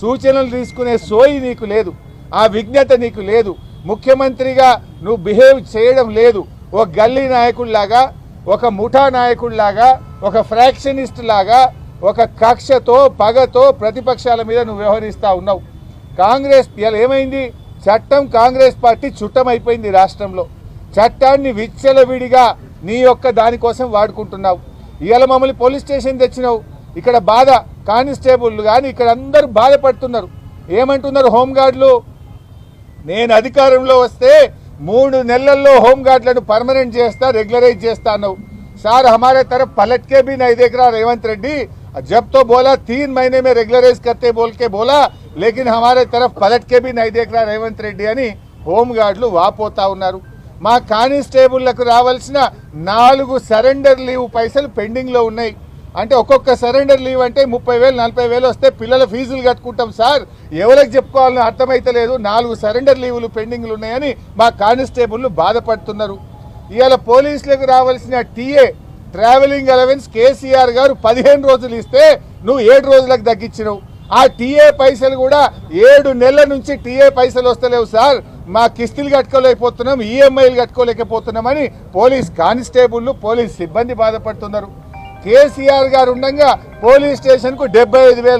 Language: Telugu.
సూచనలు తీసుకునే సోయి నీకు లేదు. ఆ విజ్ఞత నీకు లేదు. ముఖ్యమంత్రిగా నువ్వు బిహేవ్ చేయడం లేదు. ఒక గల్లీ నాయకుడిలాగా ఒక ముఠా నాయకుడిలాగా ఒక ఫ్రాక్షనిస్ట్ లాగా ఒక కక్షతో పగతో ప్రతిపక్షాల మీద నువ్వు వ్యవహరిస్తూ ఉన్నావు. కాంగ్రెస్ ఇలా ఏమైంది? చట్టం కాంగ్రెస్ పార్టీ చుట్టమైపోయింది రాష్ట్రంలో. చట్టాన్ని విచ్చలవిడిగా నీ యొక్క దానికోసం వాడుకుంటున్నావు. ఇవాళ మమ్మల్ని పోలీస్ స్టేషన్ తెచ్చినావు. ఇక్కడ బాధ. కానిస్టేబుల్ కానీ ఇక్కడ అందరూ బాధపడుతున్నారు ఏమంటున్నారు హోంగార్డులు నేను అధికారంలో వస్తే మూడు నెలల్లో హోంగార్డులను పర్మనెంట్ చేస్తా రెగ్యులరైజ్ చేస్తా అన్నావు సార్ हमारे तरफ पलट के भी नहीं देख रहा रेवंत रेड्डी जब तो बोला तीन महीने में रेगुलराइज करते बोल के बोला लेकिन हमारे तरफ पलट के भी नहीं देख रहा రేవంత్ రెడ్డి అని హోంగార్డులు వాపోతా ఉన్నారు మా కానిస్టేబుళ్లకు రావాల్సిన నాలుగు సరెండర్ లీవ్ పైసలు పెండింగ్లో ఉన్నాయి అంటే ఒక్కొక్క సరెండర్ లీవ్ అంటే ముప్పై వేలు నలభై వేలు వస్తే పిల్లల ఫీజులు కట్టుకుంటాం సార్. ఎవరికి చెప్పుకోవాలని అర్థమైతలేదు నాలుగు సరెండర్ లీవులు పెండింగ్లు ఉన్నాయని మా కానిస్టేబుల్లు బాధపడుతున్నారు. ఇవాళ పోలీసులకు రావాల్సిన టీఏ ట్రావెలింగ్ అలవెన్స్ కేసీఆర్ గారు పదిహేను రోజులు ఇస్తే నువ్వు ఏడు రోజులకు తగ్గించినవు. ఆ టీఏ పైసలు కూడా ఏడు నెలల నుంచి టీఏ పైసలు వస్తలేవు సార్. మా కిస్తీలు కట్టుకోలేకపోతున్నాం ఈఎంఐలు కట్టుకోలేకపోతున్నామని పోలీస్ కానిస్టేబుల్ పోలీస్ సిబ్బంది బాధపడుతున్నారు. కేసీఆర్ గారు ఉండగా పోలీస్ స్టేషన్కు డెబ్బై ఐదు వేల